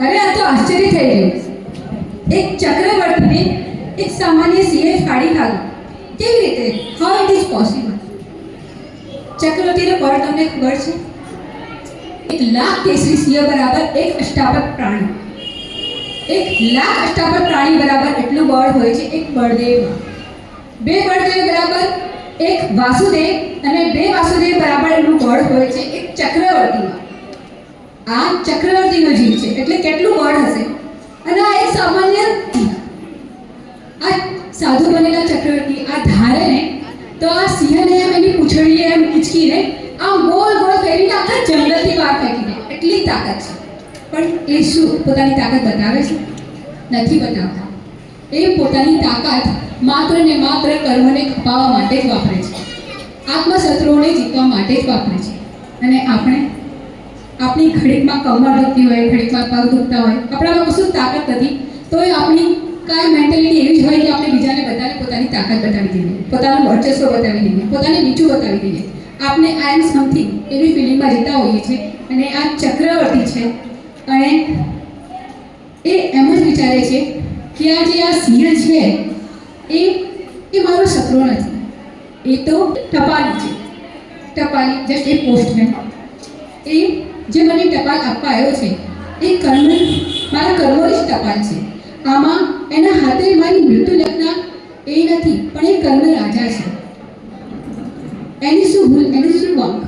અરે, આ તો આશ્ચર્ય થઈ ગયું. એક ચક્રવર્તીને એક સામાન્ય સીએ ફાડી ખાધું કેવી રીતે? હાઉ ઇટ ઇઝ પોસિબલ ચક્રવર્તીનો બળ તમને ખબર છે? એક લાખ કેસરી સિંહ બરાબર એક અષ્ટાપક પ્રાણી. એક લાખ અષ્ટાપક પ્રાણી બરાબર એટલું બળ હોય છે એક બળદેવમાં. બે બળદેવ બરાબર એક વાસુદેવ અને બે વાસુદેવ બરાબર એટલું બળ હોય છે એક ચક્રવર્તીમાં. આ ચક્રવર્તીનો જીવ છે, એટલે કેટલું બળ હશે? અને આ એક સામાન્ય આ સાધુ બનેલા ચક્રવર્તી, આ ધારે ને તો આ સિંહને એમ એની પૂંછડીએ એમ ઉચકીને આમ ગોળ ગોળ ફેરીને આખા જંગલથી બહાર ફેંકીને, એટલી તાકાત છે. પણ એ શું? પોતાની તાકાત બતાવે છે? નથી બતાવતા. એ પોતાની તાકાત માત્ર ને માત્ર કર્મને ખપાવવા માટે જ વાપરે છે. આત્મશત્રુઓને જીતવા માટે જ વાપરે છે. અને આપણે આપણી ઘડીકમાં કમર દુખતી હોય, ઘડીકમાં પગ દુખતા હોય આપણામાં કશું તાકાત નથી તો એ આપણી કાંઈ મેન્ટેલિટી એવી જ હોય કે આપણે બીજાને બધાને પોતાની તાકાત બતાવી દઈએ, પોતાનું વર્ચસ્વ બતાવી દઈએ, પોતાને બીજું બતાવી દઈએ. આપણે આઈ એમ સમથિંગ એવી ફિલિંગમાં જતા હોઈએ છીએ અને આ ચક્રવર્તી છે. અને એ એમ જ વિચારે છે કે આ જે આ સિંહ છે, એ એ મારો શત્રુ નથી. એ તો ટપાલી છે. ટપાલી જસ્ટ એ પોસ્ટમેન એ જે મને ટપાલ આપવા આવ્યો છે, એ કર્મ, મારા કર્મોની જ ટપાલ છે. આમાં એના હાથે મારી મૃત્યુ લખના એ નથી, પણ એ કર્મ રાજા છે. એની શું ભૂલ, એની શું વાંક?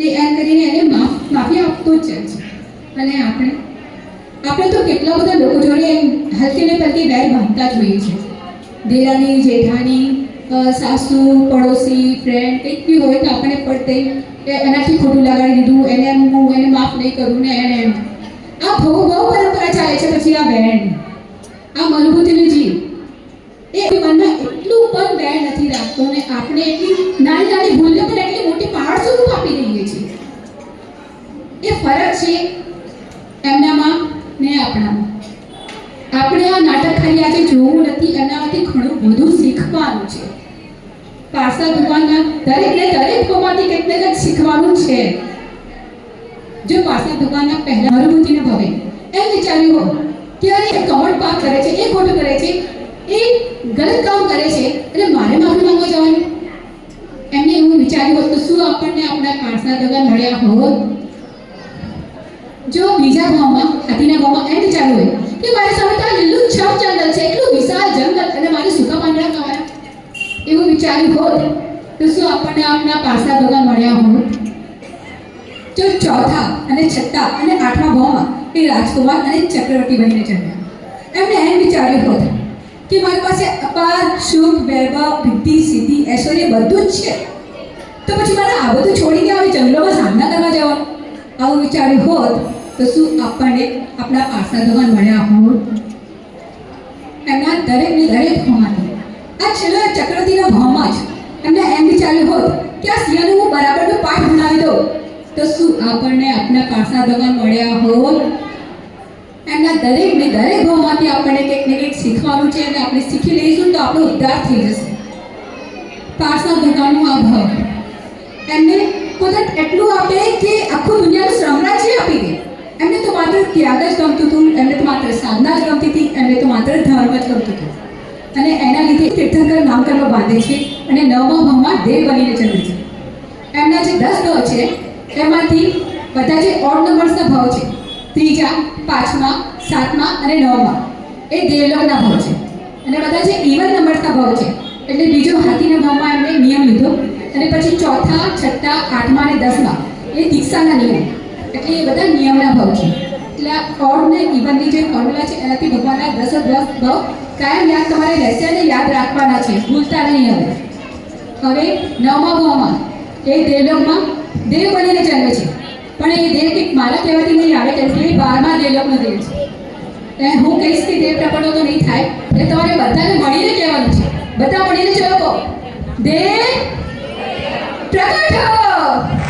એ એમ કરીને એને માફ, માફી આપતો જ છે. અને આપણે આપણે તો કેટલા બધા લોકો જોડે એમ હલકે ને પલકે બાંધતા જ હોઈએ છીએ. દેરાની જેઠાની સાસુ, પડોશી ફ્રેન્ડ કંઈક બી હોય તો આપણે પડતે કે એનાથી ખોટું લગાડી દીધું, એને એમ હું, એને માફ નહીં કરું ને એને એમ. આ બહુ બહુ પરંપરા ચાલે છે પછી આ બેન આ મનુભૂતિનું જીવ. એ મનમાં એટલું પણ બેન નથી રાખતો ને આપણે એટલી નાની નાની ભૂલને પણ એટલી મોટી પહાડ સ્વરૂપ આપી દઈએ છીએ. એ ફરક છે એમનામાં ને આપણામાં. આપણે આ નાટક ખાલી આજે જોવું નથી એનામાંથી ઘણું બધું શીખવાનું છે. પારસા ભગવાનના દરેકને દરેક કોમાંથી કંઈક ને કંઈક શીખવાનું છે. જો પારસા ભગવાનના પહેલા અનુભૂતિને ભવે, એમ વિચાર્યું કે અરે કમળ પાપ કરે છે, એ ખોટું કરે છે, એ ગલત કામ કરે છે, એટલે મારે માફી માંગવા જવાનું? એમને એવું વિચાર્યું હોત તો શું આપણને આપણા કાંસના ભગવાન મળ્યા હોત? જો બીજા ભાવમાં હાથીના ભાવમાં એમ વિચાર્યું હોય, કે મારી સામે તો લીલું છમ જંગલ છે, એટલું વિશાળ જંગલ, અને મારે વિચાર્યું હોત તો શું આપણને આપના પાસા ભગવાન મળ્યા હોત જો ચોથા અને છઠ્ઠા અને આઠમા ભાવમાં એ રાજકુમાર અને ચક્રવર્તી બનીને જન્મ્યા. એમને એમ વિચાર્યું હોત કે મારી પાસે અપાર સુખ વૈભવ બુદ્ધિ સિદ્ધિ, ઐશ્વર્ય બધું જ છે. તો પછી મારે આ બધું છોડીને આવી જંગલોમાં સામના કરવા જવાનું? આવું વિચાર્યું હોત, તો શું આપણને આપણા પાસા ભગવાન મળ્યા હોત? એમના દરેક ને દરેક ભાવમાંથી છેલ્લા ચક્રવર્તીના ભાવમાં જ એમને એમ વિચાર્યું હોત કે આ સિંહનું હું બરાબરનો પાઠ ભણાવી દઉં. તો શું આપણને આપણા પાસા ભગવાન મળ્યા હોત? એમના દરેક ને દરેક ભાવમાંથી આપણને કંઈક ને કંઈક શીખવાનું છે અને આપણે શીખી લઈશું તો આપણો ઉદ્ધાર થઈ જશે. પારસા ભગવાનનું આ ભાવ. એમને પોતે એટલું આપે કે આખું દુનિયાનું સામ્રાજ્ય આપી દે. એમને તો માત્ર ત્યાગ જ ગમતું હતું, એમને તો માત્ર સાધના જ ગમતી હતી, એમને તો માત્ર ધર્મ જ ગમતું હતું. અને એના લીધે તીર્થંકર નામકર્મ બાંધે છે અને નવમા ભાવમાં દેવ બનીને જન્મે છે. એમના જે દસ ભાવ છે, એમાંથી બધા જે ઓડ નંબર્સના ભાવ છે, ત્રીજા, પાંચમા, સાતમા અને નવમા, એ દેવલોકના ભાવ છે. અને બધા જે ઇવન નંબર્સના ભાવ છે, એટલે બીજો હાથીના ભાવમાં એમણે નિયમ લીધો અને પછી ચોથા, છઠ્ઠા, આઠમા અને દસમા, એ દીક્ષાના નિયમ. એટલે એ બધા નિયમના ભાવ છે. એટલે આ ઓડ ને ઇવનની જે ફોર્મ્યુલા છે, એનાથી ભગવાનના દસ દસ ભાવ કાયમ યાદ તમારે રહેશે અને યાદ રાખવાના છે. ભૂલતા નહીં હવે. હવે નવમા ભાવમાં એ દેવલોકમાં દેવ બનીને જન્મે છે. પણ એ દેવ કંઈક મારા કહેવાથી નહીં આવે કેમ કે બારમા દેવલોકનો દેવ છે. એ હું કહીશ કે દેવ પ્રકટો તો નહીં થાય, એટલે તમારે બધાને મળીને કહેવાનું છે. બધા મળીને ચલો દેવ પ્રકટ હો